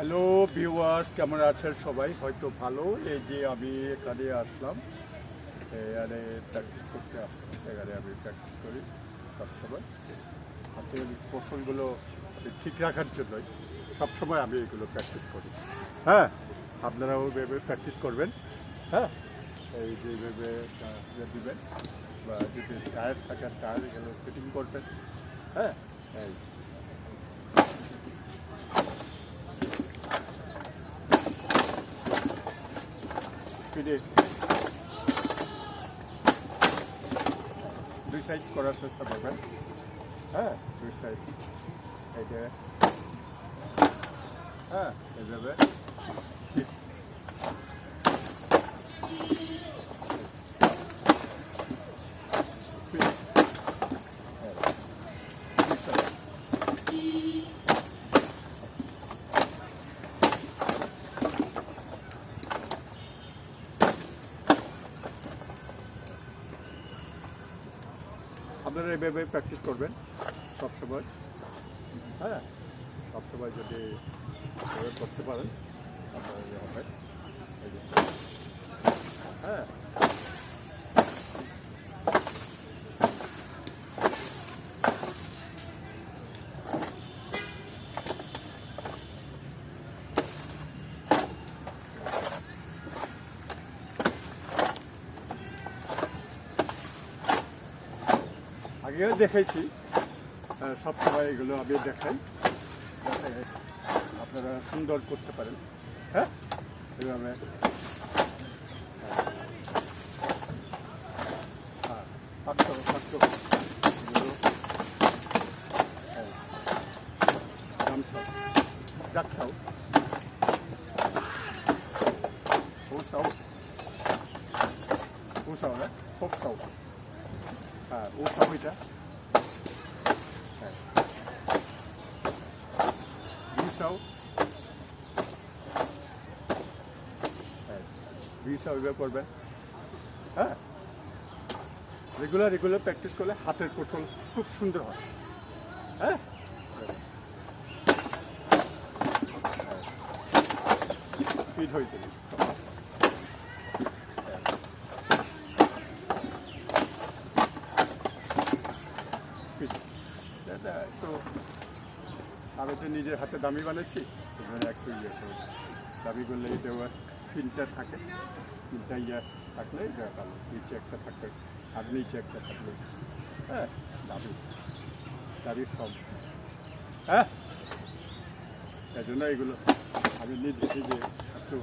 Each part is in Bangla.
হ্যালো ভিউয়ার্স কেমন আছেন সবাই? হয়তো ভালো। এই যে আমি এখানে আসলাম এখানে প্র্যাকটিস করতে আসলাম। এখানে আমি প্র্যাকটিস করি সবসময় হাতের কৌশলগুলো ঠিক রাখার জন্যই সবসময় আমি এগুলো প্র্যাকটিস করি। হ্যাঁ আপনারাও ভেবে প্র্যাকটিস করবেন। হ্যাঁ এই যে ভেবে দিবেন, বা যদি টায়ার থাকে টায়ার এগুলো ফিটিং করবেন। হ্যাঁ এই। স্পিডে দুই সাইড করার চেষ্টা করবেন। হ্যাঁ দুই সাইড এইটা হ্যাঁ এইভাবে আপনারা এভাবে প্র্যাকটিস করবেন সবসময় হ্যাঁ সবসময় যদি করতে পারেন আপনারা হবে আগেও দেখাইছি আহ, সবসময় এগুলো আমি দেখাই যাতে আপনারা সুন্দর করতে পারেন। হ্যাঁ? এভাবে। হ্যাঁ পাঁচশো পাঁচশো এগুলো হ্যাঁ গামছা জাকসাও ওসাও ওসাও না ফোকসাও হ্যাঁ এটা? হ্যাঁ। হ্যাঁ হ্যাঁ। রেগুলার রেগুলার প্র্যাকটিস করলে হাতের কৌশল খুব সুন্দর হয়। হ্যাঁ। স্পিড হয়ে যাবে একটু আমি তো নিজের হাতে দামি বানাইছি, এখানে একটু ইয়ে করব দামি করলে আবার তিনটা থাকে। তিনটা ইয়ে থাকলে ভালো। নিচে একটা থাকবে আর নিচে একটা থাকলে হ্যাঁ দাবি দাবি কম হ্যাঁ? এই জন্য এগুলো আমি নিজে নিজে একটু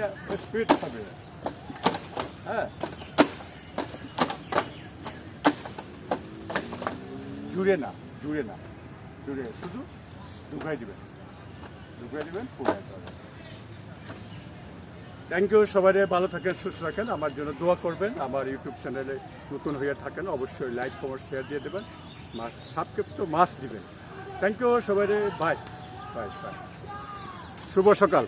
এটা স্পিড হবে হ্যাঁ। জুড়ে না জুড়ে না, জুড়ে। শুধু ঢুকাই দিবেন। ঢুকাই দিবেন থ্যাংক ইউ সবাই ভালো থাকেন, সুস্থ রাখেন আমার জন্য দোয়া করবেন। আমার ইউটিউব চ্যানেলে নতুন হয়ে থাকেন, অবশ্যই লাইক কমেন্ট শেয়ার দিয়ে দেবেন। সাবস্ক্রাইব তো মাস দিবেন। থ্যাংক ইউ সবাই বাই বাই বাই শুভ সকাল।